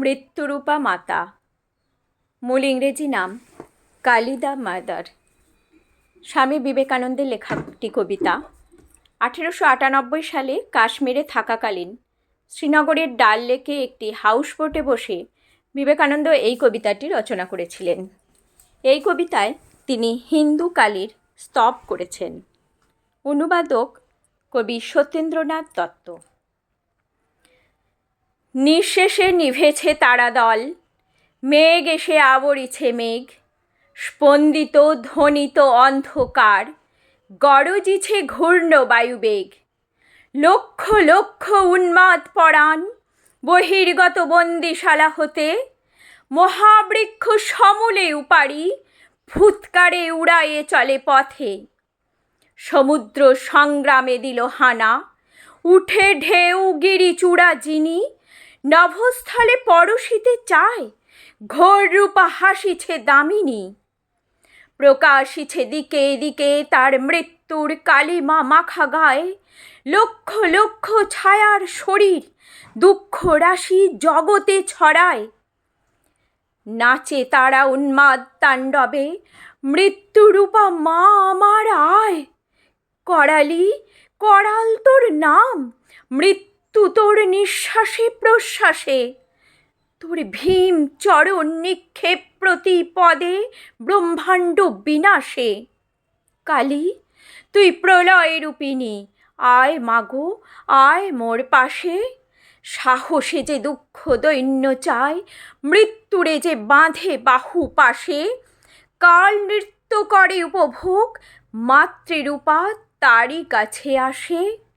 মৃত্যুরূপা মাতা। মূল ইংরেজি নাম কালিদা মাদার। স্বামী বিবেকানন্দের লেখা একটি কবিতা। আঠেরোশো আটানব্বই সালে কাশ্মীরে থাকাকালীন শ্রীনগরের ডাল লেকে একটি হাউসবোটে বসে বিবেকানন্দ এই কবিতাটি রচনা করেছিলেন। এই কবিতায় তিনি হিন্দু কালীর স্তব করেছেন। অনুবাদক কবি সত্যেন্দ্রনাথ দত্ত। নিঃশেষে নিভেছে তারাদল মেঘ এসে আবরিছে মেঘ। স্পন্দিত, ধ্বনিত অন্ধকার। গরজিছে ঘূর্ণ বায়ুবেগ লক্ষ লক্ষ উন্মাদ পরাণ বহির্গত বন্দিশালা হতে। মহাবৃক্ষ সমূলে উপারি ফুৎকারে উড়ায়ে চলে পথে। সমুদ্র সংগ্রামে দিল হানা। উঠে ঢেউ গিরি চূড়া যিনি নভস্থলে পরশিতে চায়, ঘোর রূপা হাসিছে দামিনী। প্রকাশিছে দিকে দিকে তার মৃত্যুর কালিমা মাখা গায়ে, লক্ষ লক্ষ ছায়ার শরীর দুঃখ রাশি জগতে ছড়ায়। নাচে তারা উন্মাদ তাণ্ডবে মৃত্যুরূপা মা আমার আয়। করালি, করাল তোর নাম মৃত্যু তোর নিঃশ্বাসে প্রশ্বাসে, তোর ভীম চরণ নিক্ষেপ প্রতি পদে ব্রহ্মাণ্ড বিনাশে। কালী, তুই প্রলয় রূপিণী, আয় মাগো, আয় মোর পাশে। সাহসে যে দুঃখ দৈন্য চায় মৃত্যুরে যে বাঁধে বাহু পাশে। কাল নৃত্য করে উপভোগ, মাতৃরূপা তারই কাছে আসে।